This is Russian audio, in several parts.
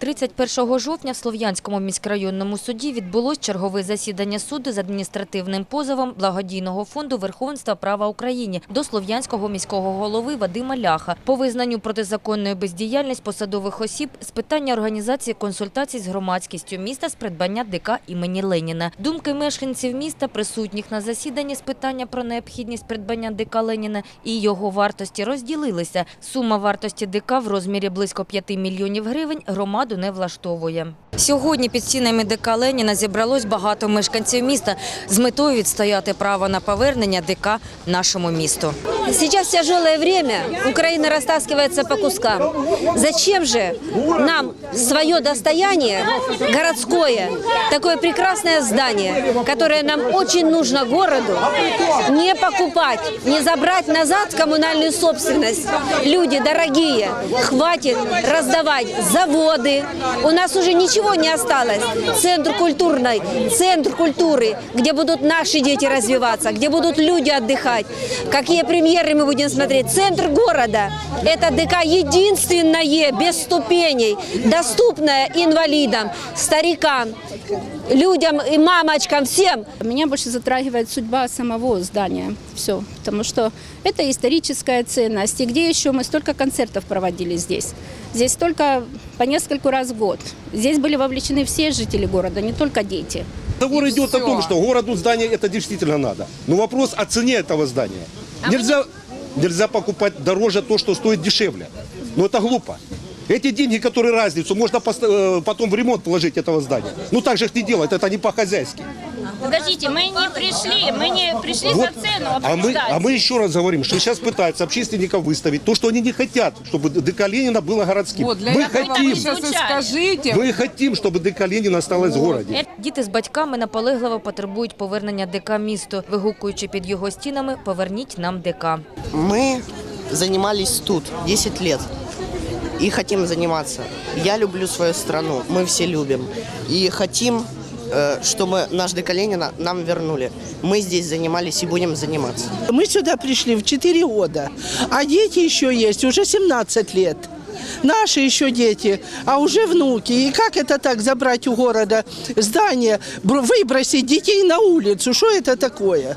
31 жовтня в Слов'янському міськрайонному суді відбулось чергове засідання суду з адміністративним позовом благодійного фонду Верховенства права України до Слов'янського міського голови Вадима Ляха по визнанню протизаконної бездіяльності посадових осіб з питання організації консультацій з громадськістю міста з придбання ДК імені Леніна. Думки мешканців міста, присутніх на засіданні з питання про необхідність придбання ДК Леніна і його вартості розділилися. Сума вартості ДК в розмірі близько 5 мільйонів гривень громаду не влаштовує. Сьогодні під стінами ДК Леніна зібралось багато мешканців міста з метою відстояти право на повернення ДК нашому місту. Сейчас тяжелое время, Украина растаскивается по кускам. Зачем же нам свое достояние, городское, такое прекрасное здание, которое нам очень нужно городу, не покупать, не забрать назад в коммунальную собственность? Люди дорогие, хватит раздавать заводы. у нас уже ничего не осталось. Центр культурный, центр культуры, где будут наши дети развиваться, где будут люди отдыхать. Какие премьеры мы будем смотреть? Центр города. Это ДК единственное, без ступеней, доступное инвалидам, старикам, людям и мамочкам, всем. Меня больше затрагивает судьба самого здания. Все. Потому что это историческая ценность. И где еще мы столько концертов проводили здесь? Здесь только по нескольку раз в год. Здесь были вовлечены все жители города, не только дети. Разговор идет о том, что городу здание это действительно надо. Но вопрос о цене этого здания. Нельзя, нельзя покупать дороже то, что стоит дешевле. Но это глупо. Эти деньги, которые разницу, можно э, потом в ремонт положить этого здания. Ну так же их не делают, это не по-хозяйски. Подождите, мы не пришли, мы не пришли Вот. за цену А мы, обсуждать. а мы еще раз говорим, что сейчас пытаются общественников выставить то, что они не хотят, чтобы ДК Ленина было городским. Вот для мы этого вы хотим, сейчас и Звучали. скажите. мы хотим, чтобы ДК Ленина осталось в городе. Діти з батьками наполегливо потребують повернення ДК місту, вигукуючи під його стінами «Поверніть нам ДК». Мы занимались тут 10 лет и хотим заниматься. Я люблю свою страну, мы все любим. И хотим, э, чтобы наш ДК Ленина нам вернули. Мы здесь занимались и будем заниматься. Мы сюда пришли в 4 года, а дети еще есть, уже 17 лет. Наши еще дети, а уже внуки. И как это так забрать у города здание, бр- выбросить детей на улицу? Что это такое?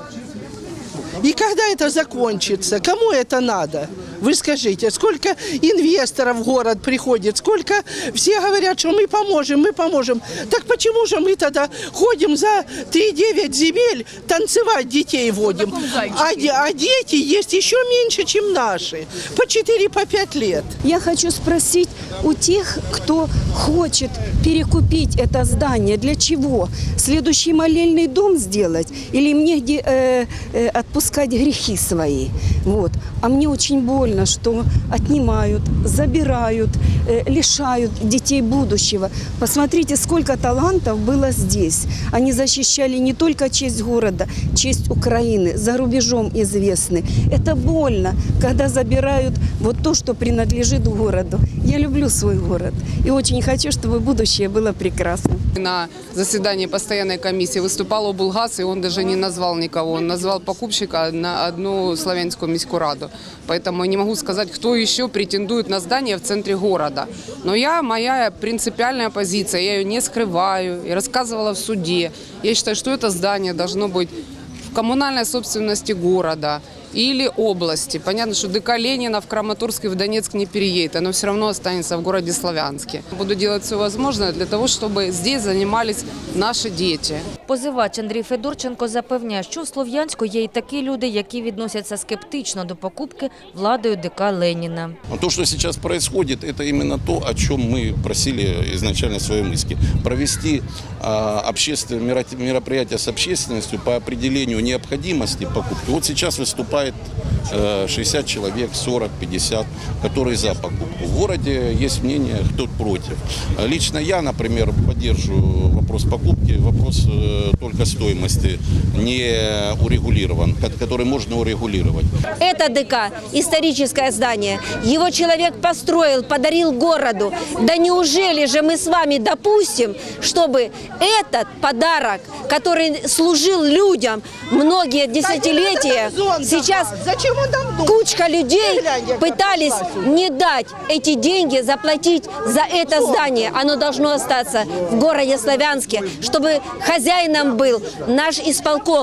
И когда это закончится? Кому это надо? Вы скажите, сколько инвесторов в город приходит, сколько все говорят, что мы поможем, мы поможем. Так почему же мы тогда ходим за 3-9 земель, танцевать детей водим, а, а дети есть еще меньше, чем наши, по 4-5 лет. Я хочу спросить у тех, кто хочет перекупить это здание, для чего? Следующий молельный дом сделать или мне где, э, э, отпускать грехи свои? Вот. А мне очень больно, что отнимают, забирают, э, лишают детей будущего. Посмотрите, сколько талантов было здесь. Они защищали не только честь города, честь Украины, за рубежом известны. Это больно, когда забирают вот то, что принадлежит городу. Я люблю свой город и очень хочу, чтобы будущее было прекрасным. На заседании постоянной комиссии выступал облгаз, и он даже не назвал никого. Он назвал покупщика на одну славянскую міську раду. Поэтому я не могу сказать, кто еще претендует на здание в центре города. Но я, моя принципиальная позиция, я ее не скрываю и рассказывала в суде. Я считаю, что это здание должно быть в коммунальной собственности города или области. Понятно, что ДК Ленина в Краматорск и в Донецк не переедет, оно все равно останется в городе Славянске. Буду делать все возможное для того, чтобы здесь занимались наши дети. Позивач Андрій Федорченко запевняє, що в Слов'янську є і такі люди, які відносяться скептично до покупки владою ДК Леніна. Но то, что сейчас происходит, это именно то, о чем мы просили изначально в своем иске. Провести а, общественное меро- мероприятие с общественностью по определению необходимости покупки. Вот сейчас выступает э, 60 человек, 40, 50, которые за покупку. В городе есть мнение, кто против. Лично я, например, поддерживаю вопрос покупки, вопрос э, только стоимости не урегулирован, ко- который можно урегулировать. Это ДК, историческое здание. Его человек построил, подарил городу. Да неужели же мы с вами допустим, чтобы этот подарок, который служил людям многие десятилетия, сейчас сейчас Зачем он там кучка людей как пытались не дать эти деньги заплатить за это здание. Оно должно остаться в городе Славянске, чтобы хозяином был наш исполком.